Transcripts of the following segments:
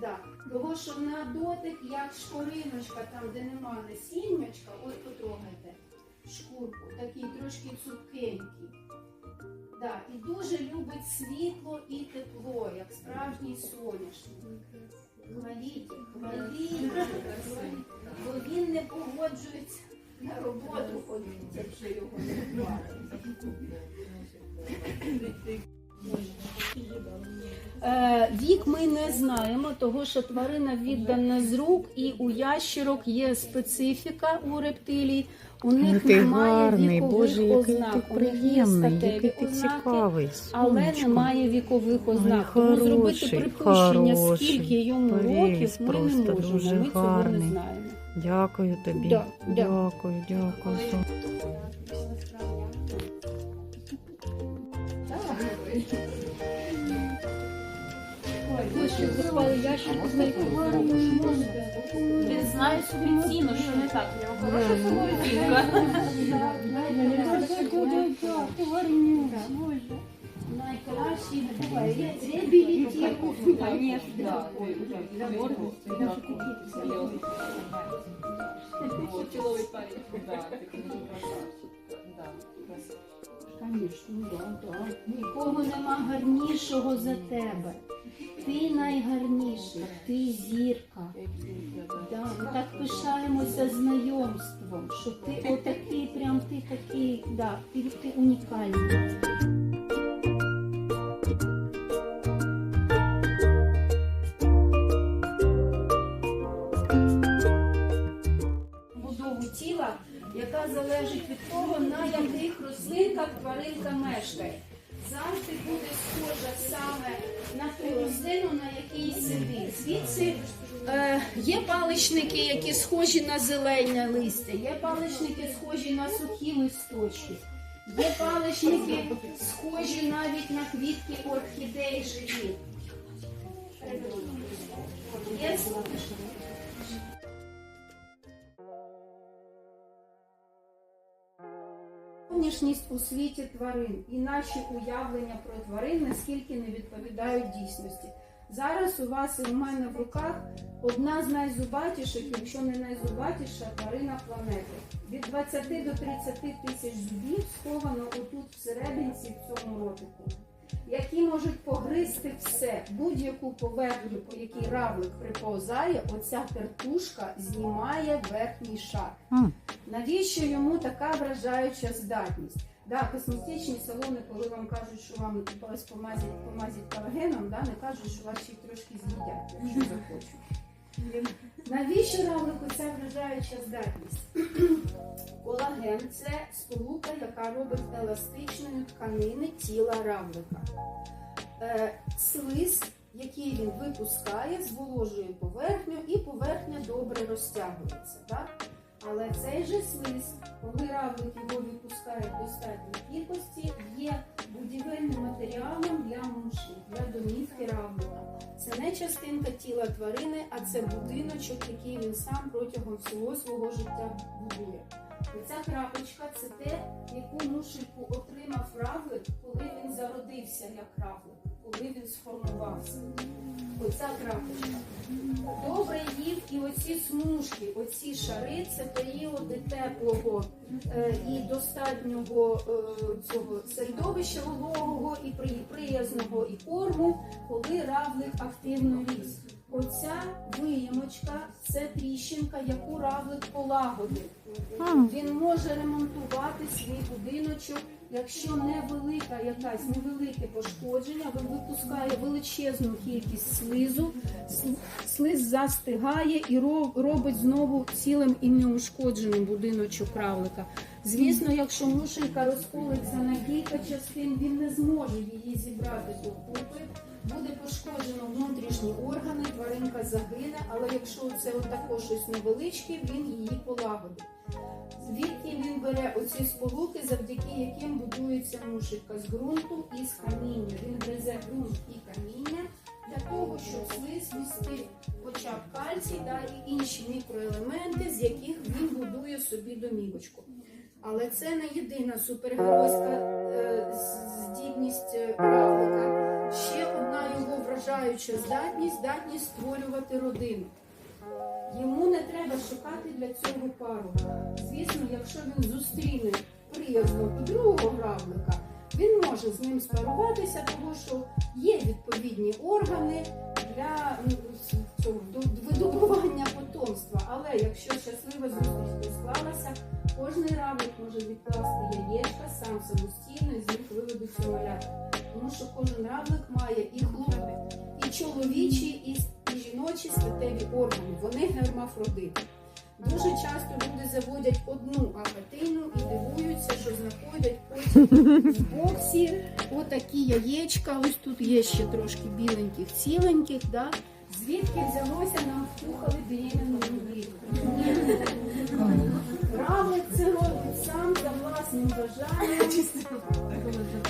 Да. Того, що на дотик, як шкориночка, там, де нема насіннячка, от потрогайте шкурку, такий трошки цупкенький. Да, і дуже любить світло і тепло, як справжній соняшник. Хваліть, хваліть, бо він не погоджується на роботу ходить, якщо його не хвалить. Е, Вік ми не знаємо, того що тварина віддана з рук, і у ящерок є специфіка у рептилій. У них Який немає гарний, вікових Боже, який ознак. ти У них є приємний, який ти ознаки, цікавий. але немає вікових ознак. Тому хороший, зробити припущення, хороший. скільки йому років, ми не можемо. дуже Ми цього не знаємо. Дякую тобі. Да, да. Дякую, дякую. Він знає собі ціну, що не так. У нього хороша самооцінка. Найкращий реабілітів. Конечно. Чоловік Нікого нема гарнішого за тебе. Ти найгарніший, ти зірка. Да, ми так пишаємося знайомством, що ти отакий, прям ти такий, да, ти, ти унікальний. Рослинках тваринка мешкає. Завжди буде схожа саме на ту рослину, на якій сидить. Звідси е, є паличники, які схожі на зелене листя, є паличники, схожі на сухі листочки, є паличники, схожі навіть на квітки орхідеї живі. Є Зовнішність у світі тварин і наші уявлення про тварин наскільки не відповідають дійсності. Зараз у вас і у мене в руках одна з найзубатіших, якщо не найзубатіша тварина планети. Від 20 до 30 тисяч зубів сховано отут всередині в цьому ротику, які можуть погризти все, будь-яку поверхню, по якій равлик приповзає, оця тертушка знімає верхній шар. Навіщо йому така вражаюча здатність? Да, косметичні салони, коли вам кажуть, що вам помазять, помазять колагеном, да, не кажуть, що вас ще трошки з'їдять, якщо захочуть. Навіщо равлику ця вражаюча здатність? Колаген це сполука, яка робить еластичною тканини тіла равлика. Е, слиз, який він випускає, зволожує поверхню, і поверхня добре розтягується. Так? Але цей же слиз, коли равлик його відпускає в достатній кількості, не частинка тіла тварини, а це будиночок, який він сам протягом всього свого життя будує. Оця крапочка це те, яку мушельку отримав равлик, коли він зародився як равлик, коли він сформувався. Оця крапочка. Добре їв і оці смужки, оці шари це періоди теплого е, і достатнього е, цього середовища вологого і приязного і корму, коли равлик активно ріс. Оця виямочка це тріщинка, яку равлик полагодив. Він може ремонтувати свій будиночок, якщо невелика якась невелике пошкодження, він випускає величезну кількість слизу, слиз застигає і ро- робить знову цілим і неушкодженим будиночок равлика. Звісно, якщо мушелька розколиться на кілька частин, він не зможе її зібрати докупи. Буде пошкоджено внутрішні органи, тваринка загине, але якщо це отако щось невеличке, він її полагодить. Звідки він бере оці сполуки, завдяки яким будується мушелька з ґрунту і з каміння. Він гризе ґрунт і каміння для того, щоб слиз хоча б кальцій да, і інші мікроелементи, з яких він будує собі домівочку. Але це не єдина супергеройська е, здібність е, равлика. Вражаюча здатність, здатність створювати родину. Йому не треба шукати для цього пару. Звісно, якщо він зустріне приязного другого гравлика, він може з ним спаруватися, тому що є відповідні органи для ну, цього видобування потомства. Але якщо щаслива зустріч не склалася, кожний равлик може відкласти яєчка сам самостійно і з них виведуться малята. Тому що кожен равлик має і хлопець, і чоловічі, і, жіночі статеві органи. Вони гермафродити. Дуже часто люди заводять одну апатину і дивуються, що знаходять потім в боксі отакі яєчка. Ось тут є ще трошки біленьких, ціленьких. Да? Звідки взялося нам впухали беременну Коли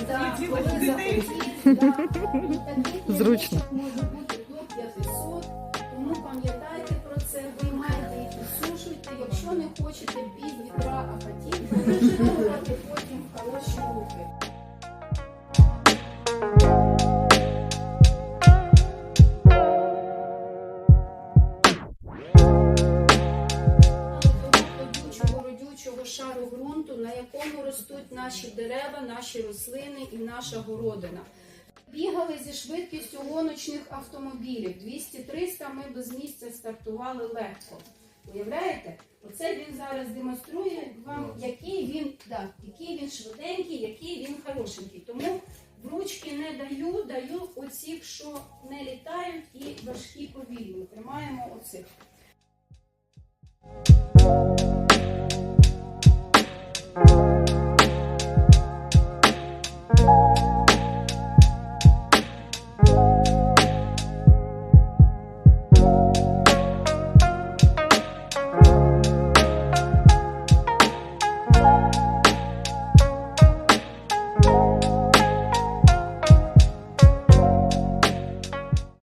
захотів, да. Зручно. може бути до 500. Тому пам'ятайте про це, виймайте їх і сушуйте. Якщо не хочете пів вітра, а потім в якому ростуть наші дерева, наші рослини і наша городина. Бігали зі швидкістю гоночних автомобілів. 200-300 ми без місця стартували легко. Уявляєте? Оце він зараз демонструє вам, який він, да, який він швиденький, який він хорошенький. Тому в ручки не даю, даю оцих, що не літають і важкі повільні. Тримаємо оцих.